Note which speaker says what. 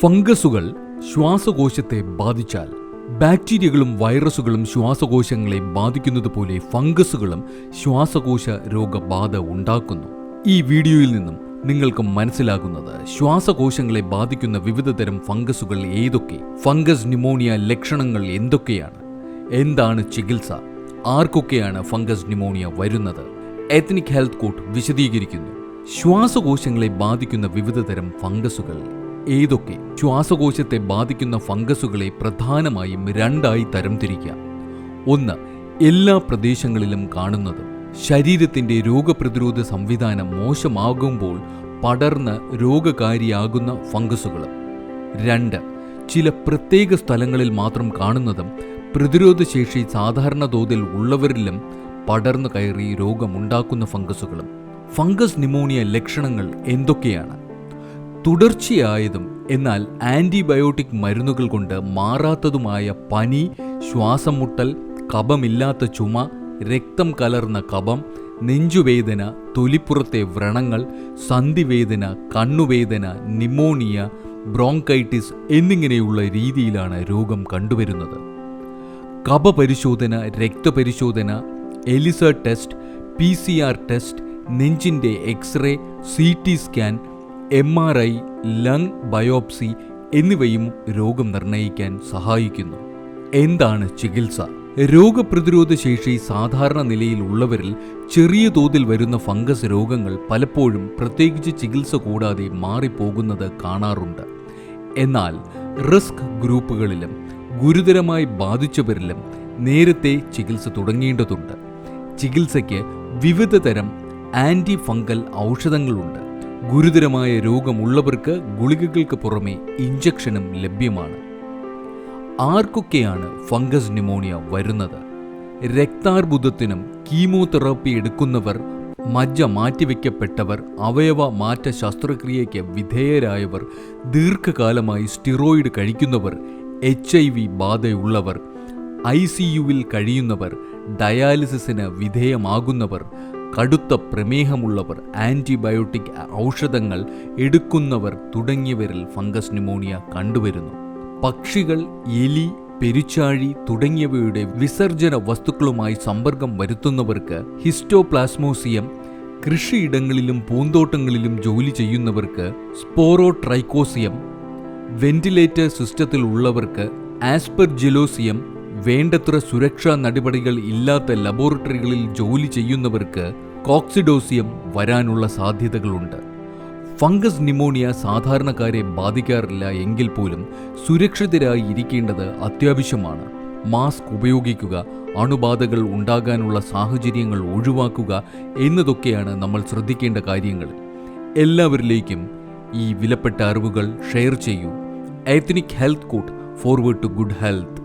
Speaker 1: ഫംഗസുകൾ ശ്വാസകോശത്തെ ബാധിച്ചാൽ ബാക്ടീരിയകളും വൈറസുകളും ശ്വാസകോശങ്ങളെ ബാധിക്കുന്നത് പോലെ ഫംഗസുകളും ശ്വാസകോശ രോഗബാധ ഉണ്ടാക്കുന്നു. ഈ വീഡിയോയിൽ നിന്നും നിങ്ങൾക്ക് മനസ്സിലാകുന്നത് ശ്വാസകോശങ്ങളെ ബാധിക്കുന്ന വിവിധതരം ഫംഗസുകൾ ഏതൊക്കെ ഫംഗസ് ന്യൂമോണിയ ലക്ഷണങ്ങൾ എന്തൊക്കെയാണ് എന്താണ് ചികിത്സ ആർക്കൊക്കെയാണ് ഫംഗസ് ന്യൂമോണിയ വരുന്നത് എത്നിക് ഹെൽത്ത് കോട്ട് വിശദീകരിക്കുന്നു. ശ്വാസകോശങ്ങളെ ബാധിക്കുന്ന വിവിധതരം ഫംഗസുകൾ ഏതൊക്കെ ശ്വാസകോശത്തെ ബാധിക്കുന്ന ഫംഗസുകളെ പ്രധാനമായും രണ്ടായി തരംതിരിക്കാം. ഒന്ന് എല്ലാ പ്രദേശങ്ങളിലും കാണുന്നത് ശരീരത്തിന്റെ രോഗപ്രതിരോധ സംവിധാനം മോശമാകുമ്പോൾ പടർന്ന് രോഗകാരിയാകുന്ന ഫംഗസുകൾ. രണ്ട് ചില പ്രത്യേക സ്ഥലങ്ങളിൽ മാത്രം കാണുന്നതും പ്രതിരോധശേഷി സാധാരണ തോതിൽ ഉള്ളവരിലും പടർന്നു കയറി രോഗമുണ്ടാക്കുന്ന ഫംഗസുകളും. ഫംഗസ് ന്യൂമോണിയ ലക്ഷണങ്ങൾ എന്തൊക്കെയാണ്? തുടർച്ചയായതും എന്നാൽ ആന്റിബയോട്ടിക് മരുന്നുകൾ കൊണ്ട് മാറാത്തതുമായ പനി ശ്വാസം മുട്ടൽ കപമില്ലാത്ത ചുമ രക്തം കലർന്ന കപം നെഞ്ചുവേദന തൊലിപ്പുറത്തെ വ്രണങ്ങൾ സന്ധിവേദന കണ്ണുവേദന നിമോണിയ ബ്രോങ്കൈറ്റിസ് എന്നിങ്ങനെയുള്ള രീതിയിലാണ് രോഗം കണ്ടുവരുന്നത്. കപപരിശോധന രക്തപരിശോധന ELISA test P C R test നെഞ്ചിന്റെ x-ray C T scan M R I lung biopsy എന്നിവയും രോഗം നിർണയിക്കാൻ സഹായിക്കുന്നു. എന്താണ് ചികിത്സ? രോഗപ്രതിരോധ ശേഷി സാധാരണ നിലയിൽ ഉള്ളവരിൽ ചെറിയ തോതിൽ വരുന്ന ഫംഗസ് രോഗങ്ങൾ പലപ്പോഴും പ്രത്യേകിച്ച് ചികിത്സ കൂടാതെ മാറിപ്പോകുന്നത് കാണാറുണ്ട്. എന്നാൽ റിസ്ക് ഗ്രൂപ്പുകളിലും ഗുരുതരമായി ബാധിച്ചവരിലും നേരത്തെ ചികിത്സ തുടങ്ങേണ്ടതുണ്ട്. ചികിത്സയ്ക്ക് വിവിധതരം ആന്റി ഫംഗൽ ഔഷധങ്ങളുണ്ട്. ഗുരുതരമായ രോഗമുള്ളവർക്ക് ഗുളികകൾക്ക് പുറമെ ഇഞ്ചക്ഷനും ലഭ്യമാണ്. ആർക്കൊക്കെയാണ് ഫംഗസ് ന്യൂമോണിയ വരുന്നത്? രക്താർബുദത്തിനും കീമോതെറാപ്പി എടുക്കുന്നവർ മജ്ജ മാറ്റിവെക്കപ്പെട്ടവർ അവയവ മാറ്റ ശസ്ത്രക്രിയയ്ക്ക് വിധേയരായവർ ദീർഘകാലമായി സ്റ്റിറോയിഡ് കഴിക്കുന്നവർ എച്ച് ഐ വി ബാധയുള്ളവർ ഐ സി യുവിൽ കഴിയുന്നവർ ഡയാലിസിസിന് വിധേയമാകുന്നവർ കടുത്ത പ്രമേഹമുള്ളവർ ആന്റിബയോട്ടിക് ഔഷധങ്ങൾ എടുക്കുന്നവർ തുടങ്ങിയവരിൽ ഫംഗസ് ന്യൂമോണിയ കണ്ടുവരുന്നു. പക്ഷികൾ എലി പെരുച്ചാഴി തുടങ്ങിയവയുടെ വിസർജന വസ്തുക്കളുമായി സമ്പർക്കം വരുത്തുന്നവർക്ക് ഹിസ്റ്റോപ്ലാസ്മോസിയം കൃഷിയിടങ്ങളിലും പൂന്തോട്ടങ്ങളിലും ജോലി ചെയ്യുന്നവർക്ക് സ്പോറോട്രൈക്കോസിയം വെന്റിലേറ്റർ സിസ്റ്റത്തിൽ ഉള്ളവർക്ക് ആസ്പെർജിലോസിയം വേണ്ടത്ര സുരക്ഷാ നടപടികൾ ഇല്ലാത്ത ലബോറട്ടറികളിൽ ജോലി ചെയ്യുന്നവർക്ക് കോക്സിഡോസിയം വരാനുള്ള സാധ്യതകളുണ്ട്. ഫംഗസ് ന്യൂമോണിയ സാധാരണക്കാരെ ബാധിക്കാറില്ല എങ്കിൽ പോലും സുരക്ഷിതരായി ഇരിക്കേണ്ടത് അത്യാവശ്യമാണ്. മാസ്ക് ഉപയോഗിക്കുക അണുബാധകൾ ഉണ്ടാകാനുള്ള സാഹചര്യങ്ങൾ ഒഴിവാക്കുക എന്നതൊക്കെയാണ് നമ്മൾ ശ്രദ്ധിക്കേണ്ട കാര്യങ്ങൾ. എല്ലാവരിലേക്കും ഈ വിലപ്പെട്ട അറിവുകൾ ഷെയർ ചെയ്യൂ. Ethnic health court forward to good health